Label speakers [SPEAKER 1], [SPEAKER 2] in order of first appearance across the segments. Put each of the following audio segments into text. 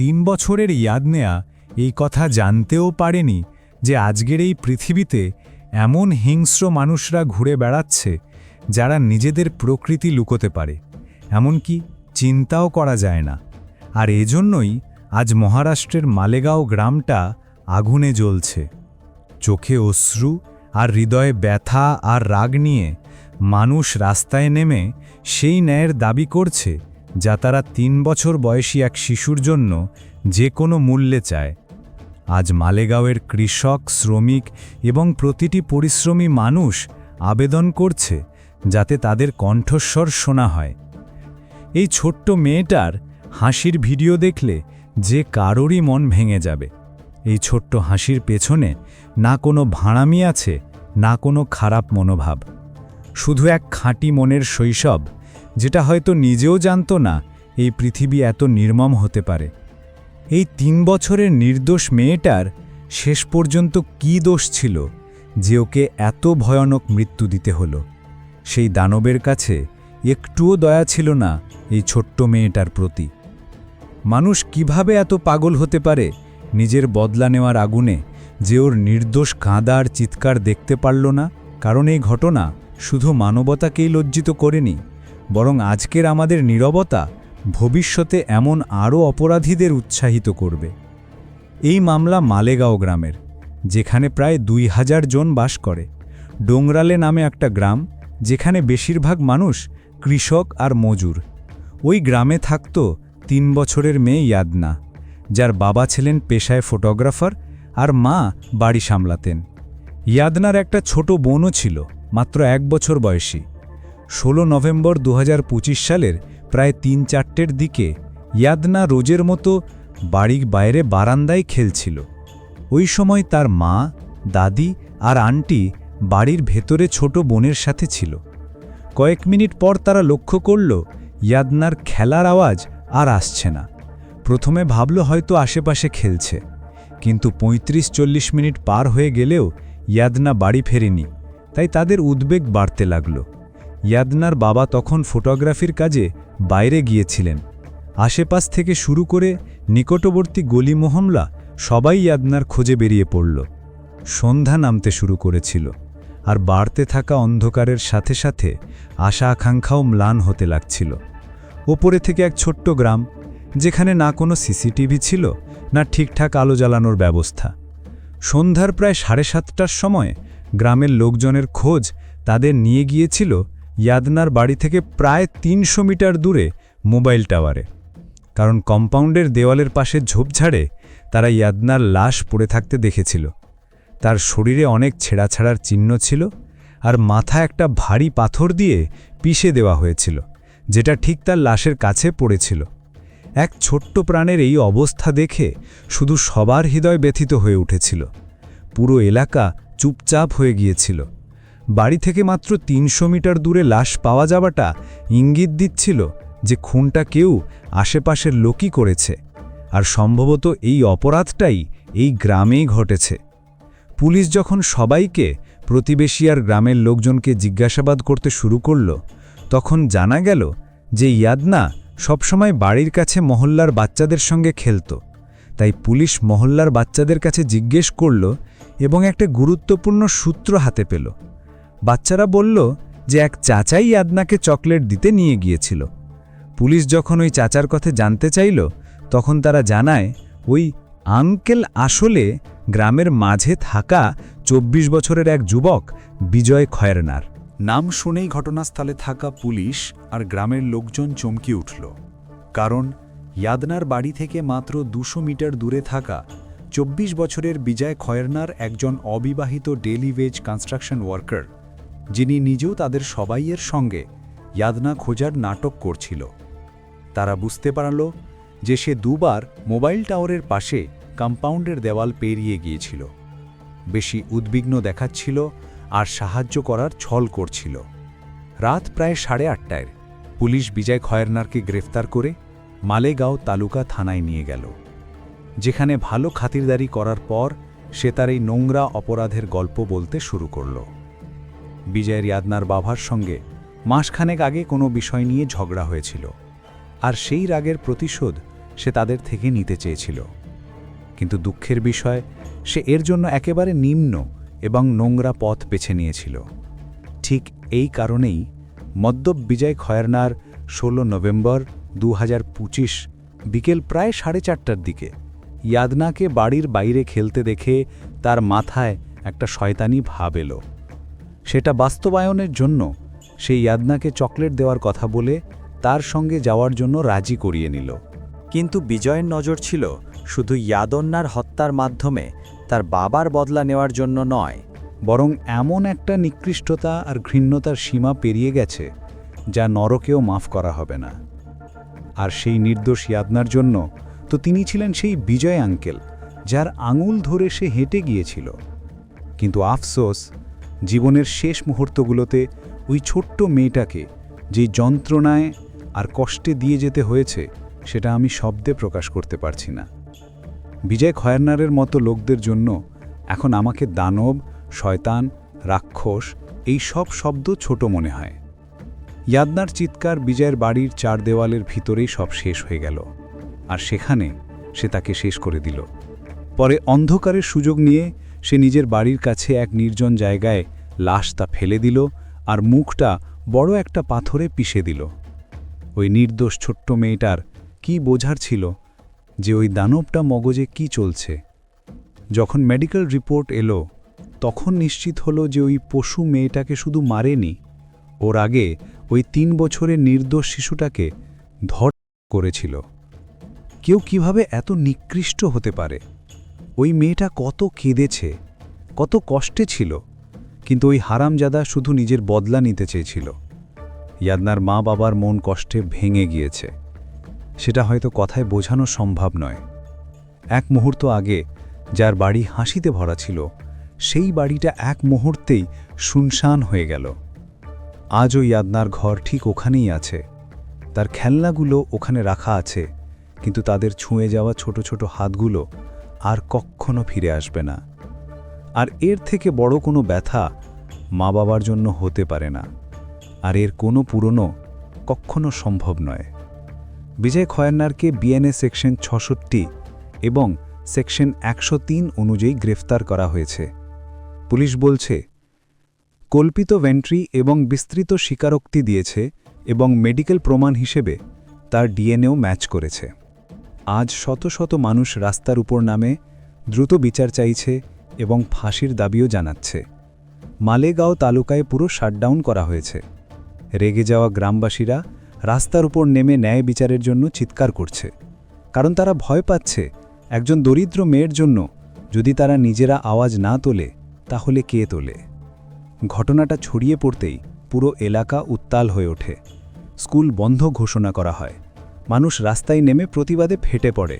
[SPEAKER 1] তিন বছরের ইয়াদনেয়া এই কথা জানতেও পারেনি যে আজকের এই পৃথিবীতে এমন হিংস্র মানুষরা ঘুরে বেড়াচ্ছে যারা নিজেদের প্রকৃতি লুকোতে পারে। এমনকি চিন্তাও করা যায় না। আর এজন্যই আজ মহারাষ্ট্রের মালেগাঁও গ্রামটা আগুনে জ্বলছে। চোখে অশ্রু আর হৃদয়ে ব্যথা আর রাগ নিয়ে মানুষ রাস্তায় নেমে সেই ন্যায়ের দাবি করছে যা তারা তিন বছর বয়সী এক শিশুর জন্য যে কোনো মূল্যে চায়। আজ মালেগাঁওয়ের কৃষক, শ্রমিক এবং প্রতিটি পরিশ্রমী মানুষ আবেদন করছে যাতে তাদের কণ্ঠস্বর শোনা হয়। এই ছোট্ট মেয়েটার হাসির ভিডিও দেখলে যে কারোরই মন ভেঙে যাবে। এই ছোট্ট হাসির পেছনে না কোনো ভাঁড়ামি আছে, না কোনো খারাপ মনোভাব। শুধু এক খাঁটি মনের শৈশব যেটা হয়তো নিজেও জানত না, এই পৃথিবী এত নির্মম হতে পারে। এই তিন বছরের নির্দোষ মেয়েটার শেষ পর্যন্ত কী দোষ ছিল যে ওকে এত ভয়ানক মৃত্যু দিতে হলো? সেই দানবের কাছে একটুও দয়া ছিল না এই ছোট্ট মেয়েটার প্রতি। মানুষ কীভাবে এত পাগল হতে পারে নিজের বদলা নেওয়ার আগুনে যে ওর নির্দোষ কাঁদা আর চিৎকার দেখতে পারল না? কারণ এই ঘটনা শুধু মানবতাকেই লজ্জিত করেনি বরং আজকের আমাদের নীরবতা ভবিষ্যতে এমন আরও অপরাধীদের উৎসাহিত করবে। এই মামলা মালেগাঁও গ্রামের, যেখানে প্রায় দুই হাজার জন বাস করে। ডোংরালে নামে একটা গ্রাম, যেখানে বেশিরভাগ মানুষ কৃষক আর মজুর। ওই গ্রামে থাকত তিন বছরের মেয়ে ইয়াদনা, যার বাবা ছিলেন পেশায় ফটোগ্রাফার আর মা বাড়ি সামলাতেন। ইয়াদনার একটা ছোট বোনও ছিল, মাত্র এক বছর বয়সী। ষোলো নভেম্বর দু হাজার পঁচিশ সালের প্রায় তিন চারটের দিকে ইয়াদনা রোজের মতো বাড়ির বাইরে বারান্দায় খেলছিল। ওই সময় তার মা, দাদি আর আন্টি বাড়ির ভেতরে ছোট বোনের সাথে ছিল। কয়েক মিনিট পর তারা লক্ষ্য করল ইয়াদনার খেলার আওয়াজ আর আসছে না। প্রথমে ভাবল হয়তো আশেপাশে খেলছে, কিন্তু ৩৫ চল্লিশ মিনিট পার হয়ে গেলেও ইয়াদনা বাড়ি ফেরেনি, তাই তাদের উদ্বেগ বাড়তে লাগল। ইয়াদনার বাবা তখন ফটোগ্রাফির কাজে বাইরে গিয়েছিলেন। আশেপাশ থেকে শুরু করে নিকটবর্তী গলি মহমলা সবাই ইয়াদনার খোঁজে বেরিয়ে পড়ল। সন্ধ্যা নামতে শুরু করেছিল আর বাড়তে থাকা অন্ধকারের সাথে সাথে আশা আকাঙ্ক্ষাও ম্লান হতে লাগছিল। ওপরে থেকে এক ছোট্ট গ্রাম, যেখানে না কোনো সিসিটিভি ছিল, না ঠিকঠাক আলো জ্বালানোর ব্যবস্থা। সন্ধ্যার প্রায় সাড়ে সাতটার সময় গ্রামের লোকজনের খোঁজ তাদের নিয়ে গিয়েছিল ইয়াদনার বাড়ি থেকে প্রায় তিনশো মিটার দূরে মোবাইল টাওয়ারে। কারণ কম্পাউন্ডের দেওয়ালের পাশে ঝোপঝাড়ে তারা ইয়াদনার লাশ পড়ে থাকতে দেখেছিল। তার শরীরে অনেক ছেঁড়াছাড়ার চিহ্ন ছিল আর মাথা একটা ভারী পাথর দিয়ে পিষে দেওয়া হয়েছিল, যেটা ঠিক তার লাশের কাছে পড়েছিল। এক ছোট্ট প্রাণের এই অবস্থা দেখে শুধু সবার হৃদয় ব্যথিত হয়ে উঠেছিল। পুরো এলাকা চুপচাপ হয়ে গিয়েছিল। বাড়ি থেকে মাত্র তিনশো মিটার দূরে লাশ পাওয়া যাওয়াটা ইঙ্গিত দিচ্ছিল যে খুনটা কেউ আশেপাশের লোকই করেছে। আর সম্ভবত এই অপরাধটাই এই গ্রামেই ঘটেছে। পুলিশ যখন সবাইকে প্রতিবেশী আর গ্রামের লোকজনকে জিজ্ঞাসাবাদ করতে শুরু করল, তখন জানা গেল যে ইয়াদনা সবসময় বাড়ির কাছে মহল্লার বাচ্চাদের সঙ্গে খেলত। তাই পুলিশ মহল্লার বাচ্চাদের কাছে জিজ্ঞেস করল এবং একটা গুরুত্বপূর্ণ সূত্র হাতে পেল। বাচ্চারা বলল যে এক চাচাই ইয়াদনাকে চকলেট দিতে নিয়ে গিয়েছিল। পুলিশ যখন ওই চাচার কথা জানতে চাইল, তখন তারা জানায়, ওই আঙ্কেল আসলে গ্রামের মাঝে থাকা ২৪ বছরের এক যুবক বিজয় খয়েরনার।
[SPEAKER 2] নাম শুনেই ঘটনাস্থলে থাকা পুলিশ আর গ্রামের লোকজন চমকে উঠল। কারণ ইয়াদনার বাড়ি থেকে মাত্র দুশো মিটার দূরে থাকা চব্বিশ বছরের বিজয় খয়েরনার একজন অবিবাহিত ডেলি ওয়েজ কনস্ট্রাকশন ওয়ার্কার। যিনি নিজেও তাদের সবাইয়ের সঙ্গে ইয়াদনা খোঁজার নাটক করছিল। তারা বুঝতে পারল যে সে দুবার মোবাইল টাওয়ারের পাশে কম্পাউন্ডের দেওয়াল পেরিয়ে গিয়েছিল। বেশি উদ্বিগ্ন দেখাচ্ছিল আর সাহায্য করার ছল করছিল। রাত প্রায় সাড়ে আটটায় পুলিশ বিজয় খয়েরনারকে গ্রেফতার করে মালেগাঁও তালুকা থানায় নিয়ে গেল। যেখানে ভালো খাতিরদারি করার পর সে তার এই নোংরা অপরাধের গল্প বলতে শুরু করল। বিজয়ের ইয়াদনার বাবার সঙ্গে মাসখানেক আগে কোনো বিষয় নিয়ে ঝগড়া হয়েছিল, আর সেই রাগের প্রতিশোধ সে তাদের থেকে নিতে চেয়েছিল। কিন্তু দুঃখের বিষয়, সে এর জন্য একেবারে নিম্ন এবং নোংরা পথ বেছে নিয়েছিল। ঠিক এই কারণেই মদ্যপ বিজয় খয়ারনার ষোলো নভেম্বর দু হাজার পঁচিশ বিকেল প্রায় সাড়ে চারটার দিকে ইয়াদনাকে বাড়ির বাইরে খেলতে দেখে তার মাথায় একটা শয়তানি ভাব এলো। সেটা বাস্তবায়নের জন্য সেই ইয়াদনাকে চকলেট দেওয়ার কথা বলে তার সঙ্গে যাওয়ার জন্য রাজি করিয়ে নিল।
[SPEAKER 3] কিন্তু বিজয়ের নজর ছিল শুধু ইয়াদন্নার হত্যার মাধ্যমে তার বাবার বদলা নেওয়ার জন্য নয়,
[SPEAKER 2] বরং এমন একটা নিকৃষ্টতা আর ঘৃণ্যতার সীমা পেরিয়ে গেছে যা নরকেও মাফ করা হবে না। আর সেই নির্দোষ ইয়াদনার জন্য তো তিনি ছিলেন সেই বিজয় আঙ্কেল, যার আঙুল ধরে সে হেঁটে গিয়েছিল। কিন্তু আফসোস জীবনের শেষ মুহূর্তগুলোতে ওই ছোট্ট মেয়েটাকে যে যন্ত্রণায় আর কষ্টে দিয়ে যেতে হয়েছে, সেটা আমি শব্দে প্রকাশ করতে পারছি না। বিজয় খয়ারনারের মতো লোকদের জন্য এখন আমাকে দানব, শয়তান, রাক্ষস, এই সব শব্দ ছোট মনে হয়। ইয়াদনার চিৎকার বিজয়ের বাড়ির চার দেওয়ালের ভিতরেই সব শেষ হয়ে গেল, আর সেখানে সে তাকে শেষ করে দিল। পরে অন্ধকারের সুযোগ নিয়ে সে নিজের বাড়ির কাছে এক নির্জন জায়গায় লাশটা ফেলে দিল আর মুখটা বড় একটা পাথরে পিষে দিল। ওই নির্দোষ ছোট্ট মেয়েটার কি বোঝার ছিল যে ওই দানবটা মগজে কি চলছে। যখন মেডিকেল রিপোর্ট এলো, তখন নিশ্চিত হলো যে ওই পশু মেয়েটাকে শুধু মারেনি, ওর আগে ওই তিন বছরের নির্দোষ শিশুটাকে ধর করেছিল। কেউ কীভাবে এত নিকৃষ্ট হতে পারে? ওই মেয়েটা কত কেঁদেছে, কত কষ্টে ছিল, কিন্তু ওই হারামজাদা শুধু নিজের বদলা নিতে চেয়েছিল। ইয়াদনার মা বাবার মন কষ্টে ভেঙে গিয়েছে। সেটা হয়তো কথায় বোঝানো সম্ভব নয়। এক মুহূর্ত আগে যার বাড়ি হাসিতে ভরা ছিল, সেই বাড়িটা এক মুহূর্তেই শুনশান হয়ে গেল। আজও ইয়াদনার ঘর ঠিক ওখানেই আছে। তার খেলনাগুলো ওখানে রাখা আছে, কিন্তু তাদের ছুঁয়ে যাওয়া ছোট ছোট হাতগুলো আর কখনো ফিরে আসবে না। আর এর থেকে বড় কোনো ব্যথা মা বাবার জন্য হতে পারে না। আর এর কোনো পুরনো কখনো সম্ভব নয়। বিজয় খয়ান্নারকে বিএনএ সেকশন ছষট্টি এবং সেকশন একশো তিন অনুযায়ী গ্রেফতার করা হয়েছে। পুলিশ বলছে, কল্পিত ভেন্ট্রি এবং বিস্তৃত স্বীকারোক্তি দিয়েছে এবং মেডিকেল প্রমাণ হিসেবে তার ডিএনএও ম্যাচ করেছে। আজ শত শত মানুষ রাস্তার উপর নামে, দ্রুত বিচার চাইছে এবং ফাঁসির দাবিও জানাচ্ছে। মালেগাঁও তালুকায় পুরো শাটডাউন করা হয়েছে। রেগে যাওয়া গ্রামবাসীরা রাস্তার উপর নেমে ন্যায় বিচারের জন্য চিৎকার করছে। কারণ তারা ভয় পাচ্ছে, একজন দরিদ্র মেয়ের জন্য যদি তারা নিজেরা আওয়াজ না তোলে, তাহলে কে তোলে? ঘটনাটা ছড়িয়ে পড়তেই পুরো এলাকা উত্তাল হয়ে ওঠে। স্কুল বন্ধ ঘোষণা করা হয়। মানুষ রাস্তায় নেমে প্রতিবাদে ফেটে পড়ে।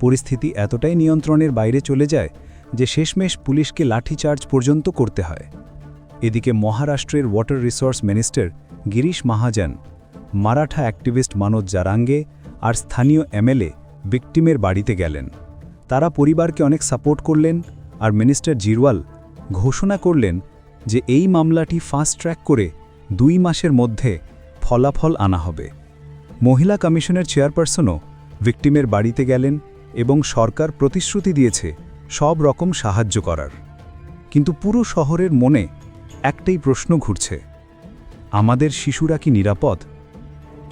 [SPEAKER 2] পরিস্থিতি এতটাই নিয়ন্ত্রণের বাইরে চলে যায় যে শেষমেশ পুলিশকে লাঠিচার্জ পর্যন্ত করতে হয়। এদিকে মহারাষ্ট্রের water resource minister Girish Mahajan, Maratha activist Manoj Jarange আর স্থানীয় এমএলএ ভিকটিমের বাড়িতে গেলেন। তারা পরিবারকে অনেক সাপোর্ট করলেন আর মিনিস্টার জিরওয়াল ঘোষণা করলেন যে এই মামলাটি ফাস্ট ট্র্যাক করে দুই মাসের মধ্যে ফলাফল আনা হবে। মহিলা কমিশনের চেয়ারপারসনও ভিকটিমের বাড়িতে গেলেন এবং সরকার প্রতিশ্রুতি দিয়েছে সব রকম সাহায্য করার। কিন্তু পুরো শহরের মনে একটাই প্রশ্ন ঘুরছে, আমাদের শিশুরা কি নিরাপদ?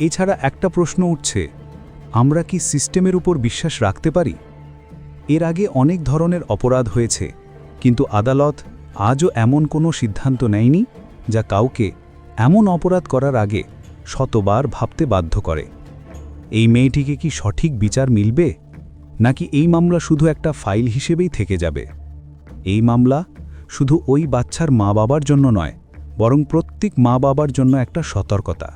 [SPEAKER 2] এছাড়া একটা প্রশ্ন উঠছে, আমরা কি সিস্টেমের উপর বিশ্বাস রাখতে পারি? এর আগে অনেক ধরনের অপরাধ হয়েছে, কিন্তু আদালত আজও এমন কোনো সিদ্ধান্ত নেয়নি যা কাউকে এমন অপরাধ করার আগে শতবার ভাবতে বাধ্য করে। এই মেয়েটিকে কি সঠিক বিচার মিলবে? নাকি এই মামলা শুধু একটা ফাইল হিসেবেই থেকে যাবে? এই মামলা শুধু ওই বাচ্চার মা বাবার জন্য নয়, বরং প্রত্যেক মা বাবার জন্য একটা সতর্কতা।